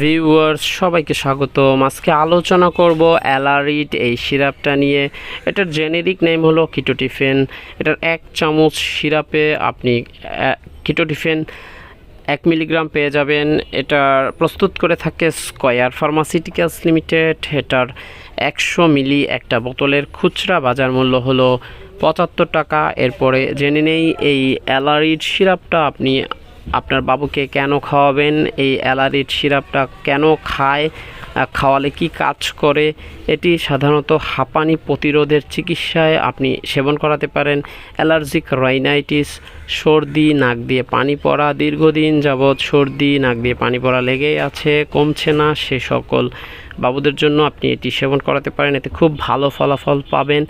Viewers সবাইকে স্বাগতম। আজকে আলোচনা করব অ্যালারিট এই সিরাপটা নিয়ে। এটার জেনেরিক নেম হলো কিটোটিফেন এটার এক চামচ সিরাপে আপনি কিটোটিফেন এক মিলিগ্রাম পেয়ে যাবেন। এটার প্রস্তুত করে থাকে স্কয়ার ফার্মাসিউটিক্যালস লিমিটেড এটার একশো মিলি একটা বোতলের খুচরা বাজার মূল্য হলো পঁচাত্তর টাকা। এরপরে জেনে নেই, এই অ্যালারিড সিরাপটা আপনি আপনার বাবুকে কেন খাওয়াবেন? এই অ্যালারিড সিরাপটা কেন খায়? খাওয়ালে কি কাজ করে? এটি সাধারণত হাঁপানি প্রতিরোধের চিকিৎসায় আপনি সেবন করাতে পারেন। অ্যালার্জিক রাইনাইটিস, সর্দি, নাক দিয়ে পানি পড়া, দীর্ঘদিন যাবৎ সর্দি, নাক দিয়ে পানি পড়া লেগেই আছে, কমছে না, সে সকল বাবুদের জন্য আপনি এটি সেবন করাতে পারেন। এতে খুব ভালো ফলাফল পাবেন।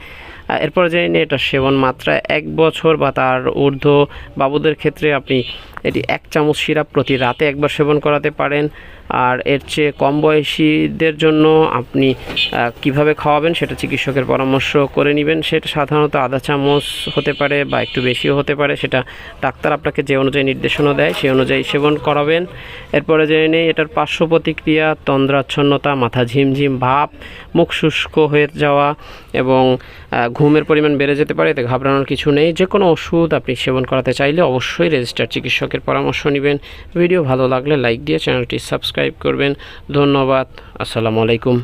এরপরে জেনে এটা সেবন মাত্রা এক বছর বা তার ঊর্ধ্ব। বাবুদের ক্ষেত্রে আপনি এটি এক চামচ সিরাপ প্রতি রাতে একবার সেবন করাতে পারেন। আর এর চেয়ে কম বয়সীদের জন্য আপনি কীভাবে খাওয়াবেন সেটা চিকিৎসকের পরামর্শ করে নেবেন। সেটা সাধারণত আধা চামচ হতে পারে বা একটু বেশিও হতে পারে। সেটা ডাক্তার আপনাকে যে অনুযায়ী নির্দেশনা দেয় সেই অনুযায়ী সেবন করাবেন। এরপরে জেনে নেই, এটার পার্শ্ব প্রতিক্রিয়া, তন্দ্রাচ্ছন্নতা, মাথা ঝিমঝিম, ভাব, মুখ শুষ্ক হয়ে যাওয়া এবং ঘুমের পরিমাণ বেড়ে যেতে পারে, এতে ঘাবড়ানোর কিছু নেই। যে কোনো ওষুধ আপনি সেবন করাতে চাইলে অবশ্যই রেজিস্টার চিকিৎসকের পরামর্শ নেবেন। ভিডিও ভালো লাগলে লাইক দিয়ে চ্যানেলটি সাবস্ক্রাইব করবেন। ধন্যবাদ। আসসালামু আলাইকুম।